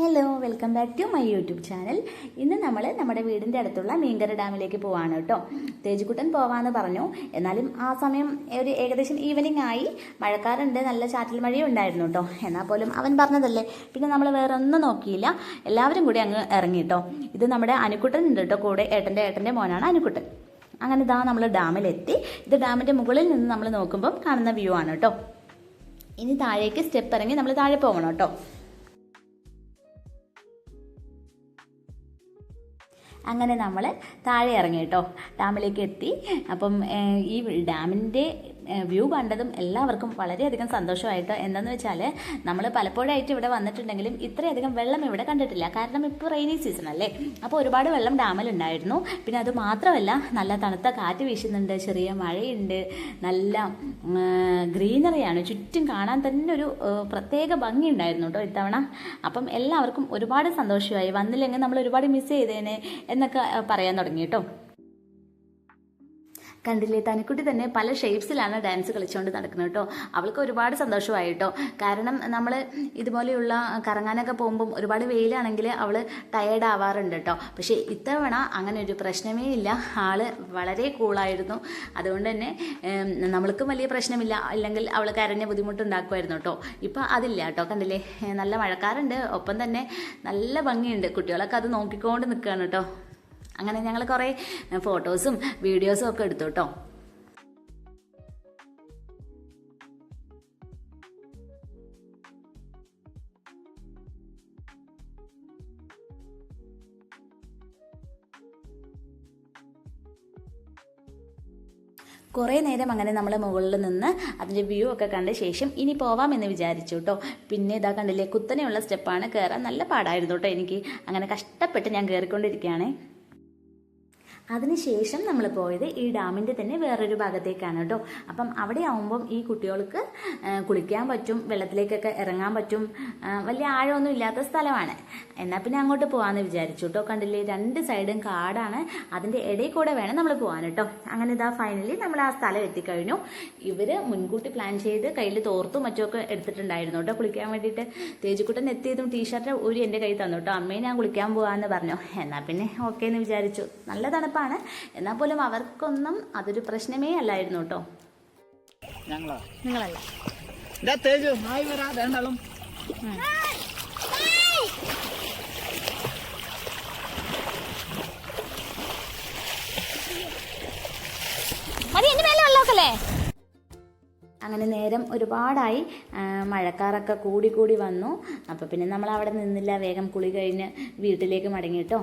Hello welcome back to my YouTube channel ഇന്ന് നമ്മൾ നമ്മുടെ വീടിന്റെ അടുത്തുള്ള മീങ്കര ഡാമിലേക്ക് പോവാണ് കേട്ടോ. തേജുക്കുട്ടൻ പോവാന്ന് പറഞ്ഞു. എന്നാലും ആ സമയം ഒരു ഏകദേശം ഈവനിങ് ആയി. മഴക്കാറുണ്ട് നല്ല ചാറ്റൽ മഴയും ഉണ്ടായിരുന്നു കേട്ടോ. എന്നാൽ പോലും അവൻ പറഞ്ഞതല്ലേ. പിന്നെ നമ്മൾ വേറെ ഒന്നും നോക്കിയില്ല. എല്ലാവരും കൂടി അങ്ങ് ഇറങ്ങി കേട്ടോ. ഇത് നമ്മുടെ അനുക്കുട്ടൻ ഉണ്ട് കേട്ടോ. കൂടെ ഏട്ടന്റെ ഏട്ടന്റെ മോനാണ് അനുക്കുട്ടൻ അങ്ങനെ ഇതാ നമ്മൾ ഡാമിലെത്തി. ഇത് ഡാമിന്റെ മുകളിൽ നിന്ന് നമ്മൾ നോക്കുമ്പം കാണുന്ന വ്യൂ ആണ് കേട്ടോ. ഇനി താഴേക്ക് സ്റ്റെപ്പ് ഇറങ്ങി നമ്മൾ താഴെ പോകണം കേട്ടോ. അങ്ങനെ നമ്മൾ താഴെ ഇറങ്ങി കേട്ടോ. ഡാമിലേക്ക് എത്തി. അപ്പം ഈ ഡാമിന്റെ വ്യൂ കണ്ടതും എല്ലാവർക്കും വളരെയധികം സന്തോഷമായിട്ട്. എന്താണെന്ന് വെച്ചാൽ നമ്മൾ പലപ്പോഴായിട്ട് ഇവിടെ വന്നിട്ടുണ്ടെങ്കിലും ഇത്രയധികം വെള്ളം ഇവിടെ കണ്ടിട്ടില്ല. കാരണം ഇപ്പോൾ റെയിനി സീസൺ അല്ലേ? അപ്പോൾ ഒരുപാട് വെള്ളം ഡാമിലുണ്ടായിരുന്നു പിന്നെ അത് മാത്രമല്ല നല്ല തണുത്ത കാറ്റ് വീശുന്നുണ്ട് ചെറിയ മഴയുണ്ട് നല്ല ഗ്രീനറിയാണ്. ചുറ്റും കാണാൻ തന്നെ ഒരു പ്രത്യേക ഭംഗി ഉണ്ടായിരുന്നു കേട്ടോ ഇത്തവണ. അപ്പം എല്ലാവർക്കും ഒരുപാട് സന്തോഷമായി. വന്നില്ലെങ്കിൽ നമ്മൾ ഒരുപാട് മിസ് ചെയ്തേനെ എന്നൊക്കെ പറയാൻ തുടങ്ങി കേട്ടോ. കണ്ടില്ലേ തനിക്കുട്ടി തന്നെ പല ഷേപ്സിലാണ് ഡാൻസ് കളിച്ചുകൊണ്ട് നടക്കുന്നത് കേട്ടോ. അവൾക്ക് ഒരുപാട് സന്തോഷമായി കേട്ടോ കാരണം നമ്മൾ ഇതുപോലെയുള്ള കറങ്ങാനൊക്കെ പോകുമ്പം ഒരുപാട് വെയിലാണെങ്കിൽ അവൾ ടയേർഡ് ആവാറുണ്ട് കേട്ടോ. പക്ഷേ ഇത്തവണ അങ്ങനെ ഒരു പ്രശ്നമേ ഇല്ല. ആൾ വളരെ കൂളായിരുന്നു അതുകൊണ്ട് തന്നെ നമ്മൾക്കും വലിയ പ്രശ്നമില്ല. അല്ലെങ്കിൽ അവൾ കരഞ്ഞ ബുദ്ധിമുട്ടുണ്ടാക്കുമായിരുന്നു കേട്ടോ. ഇപ്പം അതില്ല കേട്ടോ. കണ്ടില്ലേ നല്ല മഴക്കാറുണ്ട്. ഒപ്പം തന്നെ നല്ല ഭംഗിയുണ്ട്. കുട്ടികളൊക്കെ അത് നോക്കിക്കൊണ്ട് നിൽക്കുകയാണ് കേട്ടോ. അങ്ങനെ ഞങ്ങൾ കുറേ ഫോട്ടോസും വീഡിയോസും ഒക്കെ എടുത്തു കേട്ടോ. കുറേ നേരം അങ്ങനെ നമ്മൾ മുകളിൽ നിന്ന് അതിന്റെ വ്യൂ ഒക്കെ കണ്ട ശേഷം ഇനി പോവാമെന്ന് വിചാരിച്ചു കേട്ടോ. പിന്നെ ഇതാ കണ്ടില്ലേ കുത്തനെയുള്ള സ്റ്റെപ്പാണ് കയറാൻ നല്ല പാടായിരുന്നു കേട്ടോ എനിക്ക്. അങ്ങനെ കഷ്ടപ്പെട്ട് ഞാൻ കയറിക്കൊണ്ടിരിക്കുകയാണേ അതിനുശേഷം നമ്മൾ പോയത് ഈ ഡാമിന്റെ തന്നെ വേറൊരു ഭാഗത്തേക്കാണ് കേട്ടോ. അപ്പം അവിടെ ആവുമ്പം ഈ കുട്ടികൾക്ക് കുളിക്കാൻ പറ്റും വെള്ളത്തിലേക്കൊക്കെ ഇറങ്ങാൻ പറ്റും വലിയ ആഴമൊന്നും ഇല്ലാത്ത സ്ഥലമാണ്. എന്നാൽ പിന്നെ അങ്ങോട്ട് പോകാമെന്ന് വിചാരിച്ചു കേട്ടോ. കണ്ടില്ലേ രണ്ട് സൈഡും കാടാണ്. അതിന്റെ ഇടയിൽ കൂടെ വേണം നമ്മൾ പോകാൻ കേട്ടോ. അങ്ങനെ ഇതാ ഫൈനലി നമ്മൾ ആ സ്ഥലം എത്തിക്കഴിഞ്ഞു. ഇവർ മുൻകൂട്ടി പ്ലാൻ ചെയ്ത് കയ്യിൽ തോർത്തും മറ്റുമൊക്കെ എടുത്തിട്ടുണ്ടായിരുന്നു കേട്ടോ. കുളിക്കാൻ വേണ്ടിയിട്ട് തേജുക്കുട്ടൻ എത്തിയതും ടീഷർട്ട് ഒരു എന്റെ കയ്യിൽ തന്നു കേട്ടോ. അമ്മയെ ഞാൻ കുളിക്കാൻ പോകാമെന്ന് പറഞ്ഞു. എന്നാൽ പിന്നെ ഓക്കെ എന്ന് വിചാരിച്ചു. നല്ല തണുപ്പാണ് എന്നാൽ പോലും അവർക്കൊന്നും അതൊരു പ്രശ്നമേ അല്ലായിരുന്നു കേട്ടോ. നിങ്ങളല്ല. മതി എന്റെ മേലെ വെള്ളമൊക്കെ അങ്ങനെ നേരം ഒരുപാടായി. മഴക്കാറൊക്കെ കൂടി കൂടി വന്നു. അപ്പോൾ പിന്നെ നമ്മൾ അവിടെ നിന്നില്ല. വേഗം കുളി കഴിഞ്ഞ് വീട്ടിലേക്ക് മടങ്ങി കേട്ടോ.